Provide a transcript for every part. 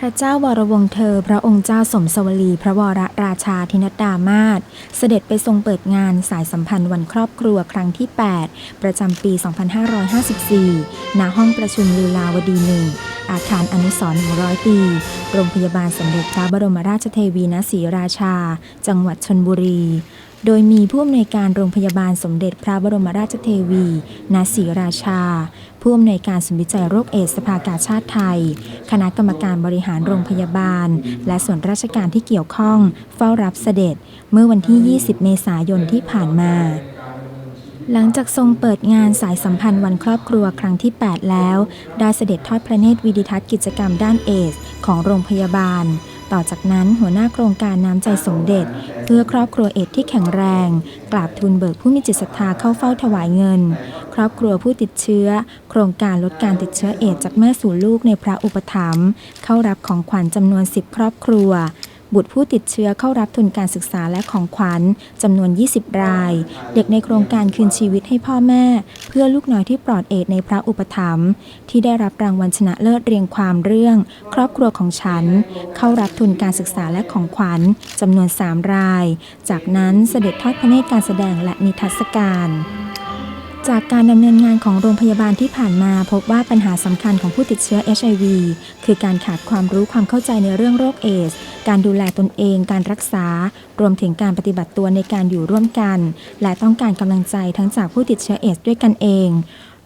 พระเจ้าวรวงเธอ พระองค์เจ้าสมสวลี พระวรราชาธินดามาศเสด็จไปทรงเปิดงานสายสัมพันธ์วันครอบครัวครั้งที่ 8 ประจำปี 2554 ณ ห้องประชุมลีลาวดีหนึ่ง อาคารอนุสรณ์100 ปี โรงพยาบาลสมเด็จพระบรมราชเทวีณศรีราชา จังหวัดชนบุรี โดยมีผู้อำนวยการโรงพยาบาลสมเด็จพระบรมราชเทวีณศรีราชา ผู้อำนวยการศูนย์วิจัยโรคเอดสภากาชาติไทย คณะกรรมการบริหารโรงพยาบาล และส่วนราชการที่เกี่ยวข้องเฝ้ารับเสด็จ เมื่อวันที่ 20 เมษายนที่ผ่านมาหลังจากทรงเปิดงานสายสัมพันธ์วันครอบครัวครั้งที่ 8 แล้ว ได้เสด็จทอดพระเนตรวิดิทัศน์กิจกรรมด้านเอส ของโรงพยาบาล ต่อจากนั้นหัวหน้าโครงการน้ำใจสมเด็จ เพื่อครอบครัวเอดที่แข็งแรง กราบทูลเบิกผู้มีจิตศรัทธาเข้าเฝ้าถวายเงิน ครอบครัวผู้ติดเชื้อ โครงการลดการติดเชื้อเอดจากแม่สู่ลูกในพระอุปถัมภ์เข้ารับของขวัญจำนวน 10 ครอบครัว บุตรผู้ติดเชื้อเข้ารับทุนการศึกษาและของขวัญจำนวน 20 ราย เด็กในโครงการคืนชีวิตให้พ่อแม่ เพื่อลูกน้อยที่ปลอดเอดในพระอุปถัมภ์ที่ได้รับรางวัลชนะเลิศเรียงความเรื่อง ครอบครัวของฉัน เข้ารับทุนการศึกษาและของขวัญจำนวน 3 ราย จากนั้นเสด็จทอดพระเนตรการแสดงและนิทรรศการ จากการดำเนินงานของโรงพยาบาลที่ผ่านมาพบว่าปัญหาสำคัญของผู้ติดเชื้อ HIV คือการขาดความรู้ความเข้าใจในเรื่องโรคเอดส์การดูแลตนเอง การรักษา รวมถึงการปฏิบัติตัวในการอยู่ร่วมกัน และต้องการกำลังใจทั้งจากผู้ติดเชื้อเอดส์ด้วยกันเอง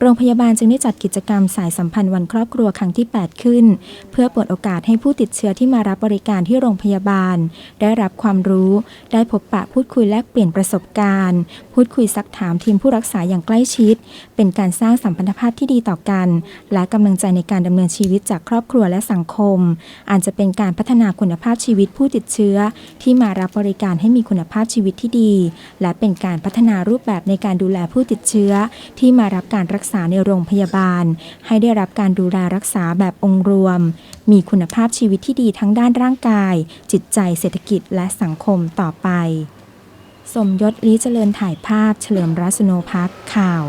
โรงพยาบาลจึงได้จัดกิจกรรมสายสัมพันธ์วันครอบครัวครั้งที่ 8 ขึ้น เพื่อเปิดโอกาสให้ผู้ติดเชื้อที่มารับบริการที่โรงพยาบาล ได้รับความรู้ ได้พบปะพูดคุยแลกเปลี่ยนประสบการณ์ พูดคุยซักถามทีมผู้รักษาอย่างใกล้ชิด เป็นการสร้างสัมพันธภาพที่ดีต่อกัน และกำลังใจในการดำเนินชีวิตจากครอบครัวและสังคม อาจจะเป็นการพัฒนาคุณภาพชีวิตผู้ติดเชื้อ ที่มารับบริการให้มีคุณภาพชีวิตที่ดี และเป็นการพัฒนารูปแบบในการดูแลผู้ติดเชื้อ ที่มารับการรักษาในโรงพยาบาล ให้ได้รับการดูแลรักษาแบบองค์รวม มีคุณภาพชีวิตที่ดีทั้งด้านร่างกาย จิตใจเศรษฐกิจและสังคมต่อไป สมยศลีเจริญถ่ายภาพเฉลิมรัศโนพักข่าว